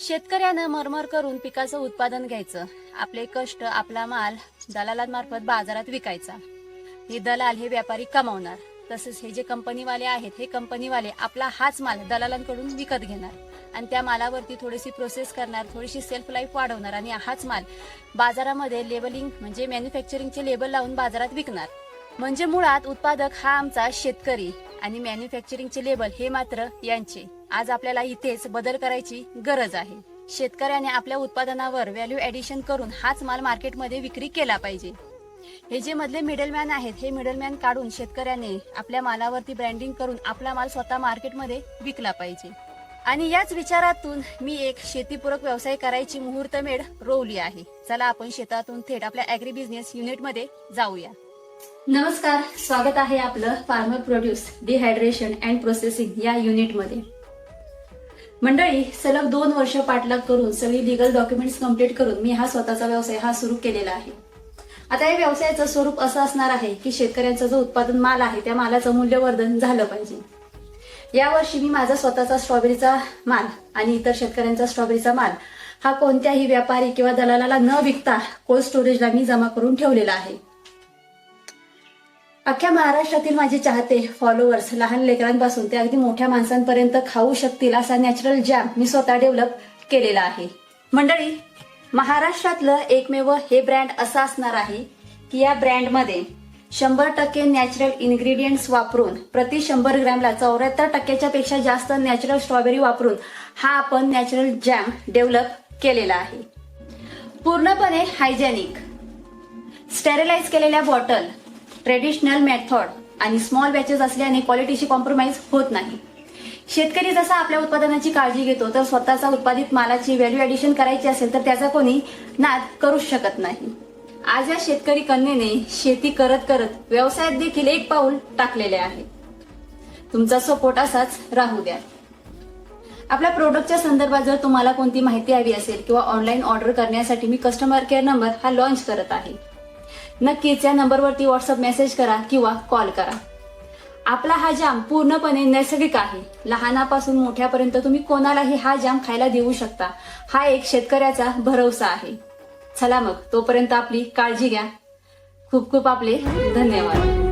शेतकऱ्यानं मरमर करून पिकाचं उत्पादन घ्यायचं. आपले कष्ट आपला माल दलालांमार्फत बाजारात विकायचा. हे दलाल हे व्यापारी कमावणार. तसेच हे जे कंपनीवाले आहेत हे कंपनीवाले आपला हाच माल दलालांकडून विकत घेणार. आणि त्या मालावरती थोडीशी प्रोसेस करणार थोडीशी सेल्फ लाईफ वाढवणार आणि हाच माल बाजारामध्ये लेबलिंग म्हणजे मॅन्युफॅक्चरिंगचे लेबल लावून बाजारात विकणार. म्हणजे मुळात उत्पादक हा आमचा शेतकरी. आणि मॅन्युफॅक्चरिंगचे लेबल हे मात्र यांचे. आज आपल्याला इथेच बदल करायची गरज आहे. शेतकऱ्याने आपल्या उत्पादनावर व्हॅल्यू ऍडिशन करून हाच माल मार्केटमध्ये विक्री केला पाहिजे. हे जे मधले मिडलमॅन आहेत हे मिडलमॅन काढून शेतकऱ्याने आपल्या मालावरती ब्रँडिंग करून आपला माल स्वतः मार्केटमध्ये विकला पाहिजे. आणि याच विचारातून मी एक शेतीपूरक व्यवसाय करायची मुहूर्तमेढ रोवली आहे. चला आपण शेतातून थेट आपल्या अॅग्री बिझनेस युनिटमध्ये जाऊया. नमस्कार स्वागत आहे आपलं farmer produce dehydration and processing या युनिटमध्ये मंडळी सलग दोन वर्ष पाठलाग करून सगळी लिगल डॉक्युमेंट्स कंप्लीट करून मी हा स्वतःचा व्यवसाय हा सुरू केलेला आहे. आता या व्यवसायाचं स्वरूप असं असणार आहे की शेतकऱ्यांचा जो उत्पादन माल आहे त्या मालाचं मूल्यवर्धन झालं पाहिजे. यावर्षी मी माझा स्वतःचा स्ट्रॉबेरीचा माल आणि इतर शेतकऱ्यांचा स्ट्रॉबेरीचा माल हा कोणत्याही व्यापारी किंवा दलालाला न विकता कोल्ड स्टोरेजला मी जमा करून ठेवलेला आहे. अख्ख्या महाराष्ट्रातील माझे चाहते फॉलोअर्स लहान लेकरांपासून ते अगदी मोठ्या माणसांपर्यंत खाऊ शकतील असा नॅचरल जॅम मी स्वतः डेव्हलप केलेला आहे. मंडळी महाराष्ट्रातलं एकमेव हे ब्रँड असं असणार आहे की या ब्रँडमध्ये शंभर टक्के नॅचरल इन्ग्रेडियंट्स वापरून प्रति शंभर ग्रॅमला चौऱ्याहत्तर टक्क्याच्या पेक्षा जास्त नॅचरल स्ट्रॉबेरी वापरून हा आपण नॅचरल जॅम डेव्हलप केलेला आहे. पूर्णपणे हायजेनिक स्टेरिलाइज केलेल्या बॉटल ट्रेडिशनल मेथड आणि स्मॉल बॅचेस असल्याने क्वालिटीशी कॉम्प्रोमाइज होत नाही. शेतकरी जसा आपल्या उत्पादनाची काळजी घेतो तर स्वतःचा उत्पादित मालाची व्हॅल्यू ऍडिशन करायची असेल तर त्याचा कोणी नाद करूच शकत नाही. आज या शेतकरी कन्येने शेती करत करत व्यवसायात देखील एक पाऊल टाकलेले आहे. तुमचा सपोर्ट असाच राहू द्या. आपल्या प्रोडक्टच्या संदर्भात जर तुम्हाला कोणती माहिती हवी असेल किंवा ऑनलाईन ऑर्डर करण्यासाठी मी कस्टमर केअर नंबर हा लॉन्च करत आहे. नक्कीच या नंबरवरती व्हॉट्सअप मेसेज करा किंवा कॉल करा. आपला हा जाम पूर्णपणे नैसर्गिक आहे. लहानापासून मोठ्यापर्यंत तुम्ही कोणालाही हा जाम खायला देऊ शकता. हा एक शेतकऱ्याचा भरवसा आहे. चला मग तोपर्यंत आपली काळजी घ्या. खूप खूप आपले धन्यवाद.